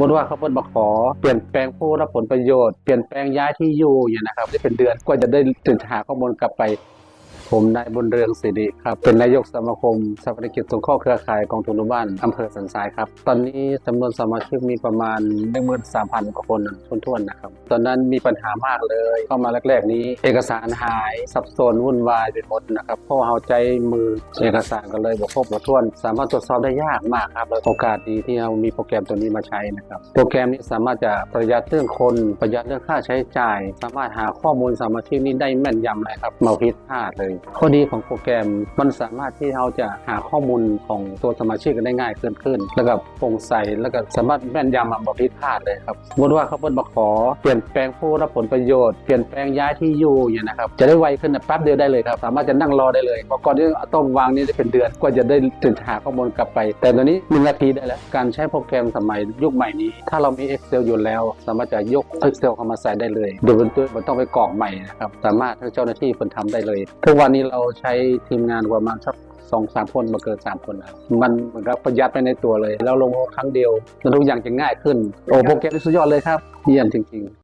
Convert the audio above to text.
มติว่าเขาเพิ่นมาขอเปลี่ยนแปลงผู้รับผลประโยชน์เปลี่ยนแปลงย้ายที่อยู่อย่างนะครับได้เป็นเดือนกว่าจะได้ถึงหาข้อมูลกลับไป ผมนายบุญเรืองศิริครับ เป็นนายกสมาคมสถาปนิกสงเคราะห์เครือข่ายกองทุนหมู่บ้านอำเภอสันทรายครับ ตอนนี้จำนวนสมาชิกมีประมาณ 13,000กว่าคนทุนๆนะครับ ตอนนั้นมีปัญหามากเลย เข้ามาแรกๆนี้ เอกสารหายสับสนวุ่นวายไปหมดนะครับเพราะว่าเอาใจมือเอกสารกันเลยบอกครบหมดถ้วน สามารถตรวจสอบได้ยากมากครับแล้วโอกาสดีที่เรามีโปรแกรมตัวนี้มาใช้นะครับโปรแกรมนี้สามารถจะประหยัดเรื่องคนประหยัดเรื่องค่าใช้จ่าย สามารถหาข้อมูลสมาชิกนี้ได้แม่นยำเลยครับเมาพิษพลาดเลยข้อดีของโปรแกรมมันสามารถที่เราจะหาข้อมูลของตัวสมาชิกกันได้ง่ายขึ้นขึ้น แล้วก็โปร่งใสแล้วก็สามารถแม่นยำมาบอกพิพลาดเลยครับสมมติว่าเขาเปิดมาขอเปลี่ยนแปลงผู้รับผลประโยชน์เปลี่ยนแปลงย้ายที่อยู่อย่างนะครับจะได้ไวขึ้นแป๊บเดียวได้เลยครับสามารถจะนั่งรอได้เลยเพราะก่อนที่ต้องวางนี่จะเป็นเดือนกว่าจะได้ถึงหาข้อมูลกลับไป แต่ตอนนี้หนึ่งนาทีได้แล้วการใช้โปรแกรมสมัยยุคใหม่นี้ ถ้าเรามี Excel อยู่แล้ว สามารถจะยก Excel เข้ามาใส่ได้เลยโดยบนตัวมันต้องไปกรอกใหม่นะครับสามารถให้เจ้าหน้าที่คนทำได้เลยทุกวันอนนี้เราใช้ทีมงานประมาณสักสองสามคนมาเกิดสามคนนะมันเหมือนกับประหยัดไปในตัวเลย แล้วลงครั้งเดียวทุกอย่างจะง่ายขึ้น โอ้โปรแกรมสุดยอดเลยครับเยี่ยมจริง ๆ